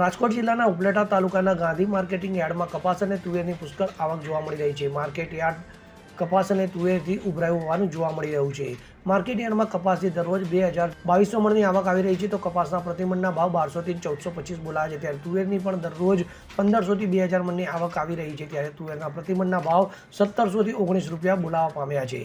રાજકોટ જિલ્લાના ઉપલેટા તાલુકાના ગાંધી માર્કેટિંગ યાર્ડમાં કપાસ અને તુવેરની પુષ્કળ આવક જોવા મળી રહી છે. માર્કેટ યાર્ડ કપાસ અને તુવેરથી ઉભરાયું હોવાનું જોવા મળી રહ્યું છે. માર્કેટ યાર્ડમાં કપાસથી દરરોજ બે હજાર બાવીસો મણની આવક આવી રહી છે તો કપાસના પ્રતિમણના ભાવ બારસોથી ચૌદસો પચીસ બોલાવે છે. ત્યારે તુવેરની પણ દરરોજ પંદરસોથી બે હજાર મણની આવક આવી રહી છે. ત્યારે તુવેરના પ્રતિમણના ભાવ સત્તરસોથી ઓગણીસ રૂપિયા બોલાવા પામ્યા છે.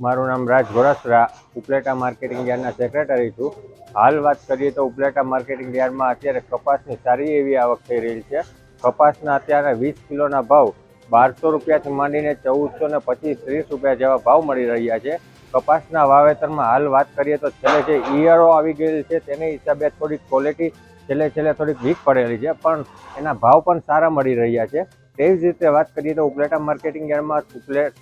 મારું નામ રાજ ગોરાસરા ઉપલેટા માર્કેટિંગ યાર્ડના સેક્રેટરી છું. હાલ વાત કરીએ તો ઉપલેટા માર્કેટિંગ યાર્ડમાં અત્યારે કપાસની સારી એવી આવક થઈ રહી છે. કપાસના અત્યારે વીસ કિલોના ભાવ બારસો રૂપિયાથી માંડીને ચૌદસો ને પચીસ ત્રીસ રૂપિયા જેવા ભાવ મળી રહ્યા છે. કપાસના વાવેતરમાં હાલ વાત કરીએ તો છેલ્લે જે ઈયળો આવી ગયેલી છે તેને હિસાબે થોડીક ક્વોલિટી છેલ્લે છેલ્લે થોડીક વીક પડેલી છે, પણ એના ભાવ પણ સારા મળી રહ્યા છે. તેવી જ રીતે વાત કરીએ તો ઉપલેટા માર્કેટિંગ યાર્ડમાં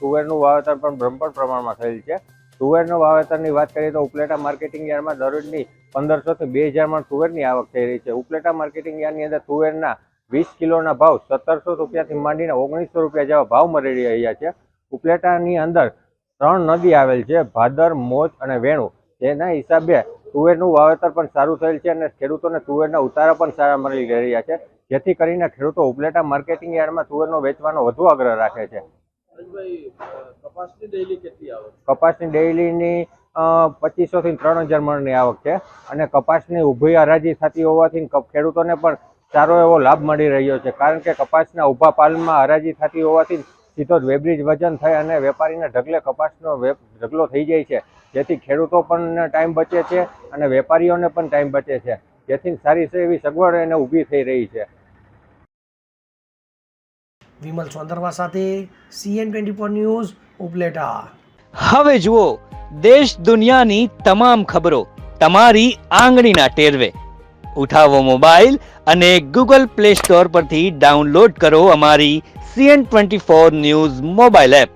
તુવેરનું વાવેતર પણ બ્રહ્મપણ પ્રમાણમાં થયેલ છે. તુવેરનું વાવેતરની વાત કરીએ તો ઉપલેટા માર્કેટિંગ યાર્ડમાં દરરોજની પંદરસોથી બે હજારમાં તુવેરની આવક થઈ રહી છે. ઉપલેટા માર્કેટિંગ યાર્ડની અંદર તુવેરના વીસ કિલોના ભાવ સત્તરસો રૂપિયાથી માંડીને ઓગણીસો રૂપિયા જેવા ભાવ મળી રહ્યા છે. ઉપલેટાની અંદર ત્રણ નદી આવેલ છે, ભાદર, મોજ અને વેણુ. તેના હિસાબે તુવેરનું વાવેતર પણ સારું થયેલ છે અને ખેડૂતોને તુવેરના ઉતારા પણ સારા મળી રહ્યા છે. જેથી કરીને ખેડૂતો ઉપલેટા માર્કેટિંગ યાર્ડમાં તુવેરનો વેચવાનો વધુ આગ્રહ રાખે છે. કપાસની ડેઈલીની ડેઇલીની પચીસો થી ત્રણ હજાર મણની આવક છે અને કપાસની ઊભી હરાજી થતી હોવાથી ખેડૂતોને પણ સારો એવો લાભ મળી રહ્યો છે. કારણ કે કપાસના ઊભા પાલમાં હરાજી થતી હોવાથી સીધો જ વેબ્રિજ વજન થાય અને વેપારીને ઢગલે કપાસનો ઢગલો થઈ જાય છે. જેથી ખેડૂતો પણ ટાઈમ બચે છે અને વેપારીઓને પણ ટાઈમ બચે છે. જેથી સારી છે એવી સગવડ એને ઊભી થઈ રહી છે. વિમલ સોંદરવા સાથે CN twenty four news Upleta. હવે જુઓ દેશ દુનિયાની તમામ ખબરો તમારી આંગળીના ટેરવે. ઉઠાવો મોબાઈલ અને ગૂગલ પ્લે સ્ટોર પરથી ડાઉનલોડ કરો અમારી CN twenty four news mobile app.